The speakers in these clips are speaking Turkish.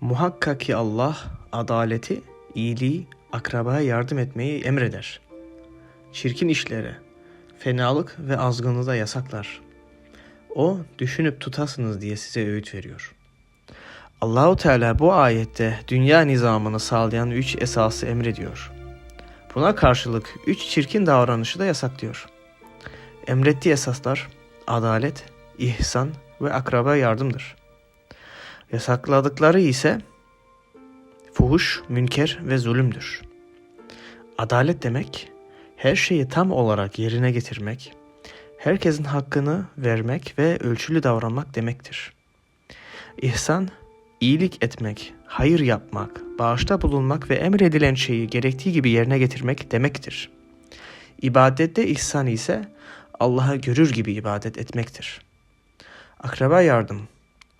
Muhakkak ki Allah adaleti, iyiliği, akrabaya yardım etmeyi emreder. Çirkin işlere, fenalık ve azgınlığı da yasaklar. O düşünüp tutasınız diye size öğüt veriyor. Allahu Teala bu ayette dünya nizamını sağlayan üç esası emrediyor. Buna karşılık üç çirkin davranışı da yasaklıyor. Emrettiği esaslar adalet, ihsan ve akraba yardımdır. Yasakladıkları ise fuhuş, münker ve zulümdür. Adalet demek her şeyi tam olarak yerine getirmek, herkesin hakkını vermek ve ölçülü davranmak demektir. İhsan, iyilik etmek, hayır yapmak, bağışta bulunmak ve emredilen şeyi gerektiği gibi yerine getirmek demektir. İbadette ihsan ise Allah'a görür gibi ibadet etmektir. Akraba yardım,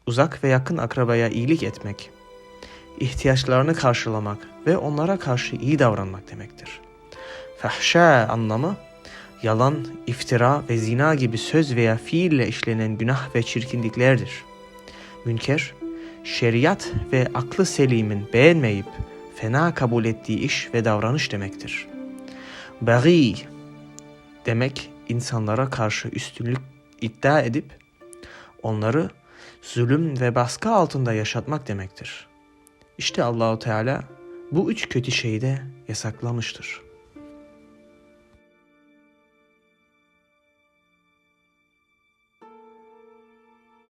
uzak ve yakın akrabaya iyilik etmek, ihtiyaçlarını karşılamak ve onlara karşı iyi davranmak demektir. Fahşa anlamı yalan, iftira ve zina gibi söz veya fiille işlenen günah ve çirkinliklerdir. Münker, şeriat ve aklı selimin beğenmeyip fena kabul ettiği iş ve davranış demektir. Bagi demek insanlara karşı üstünlük iddia edip onları zulüm ve baskı altında yaşatmak demektir. İşte Allahu Teala bu üç kötü şeyi de yasaklamıştır.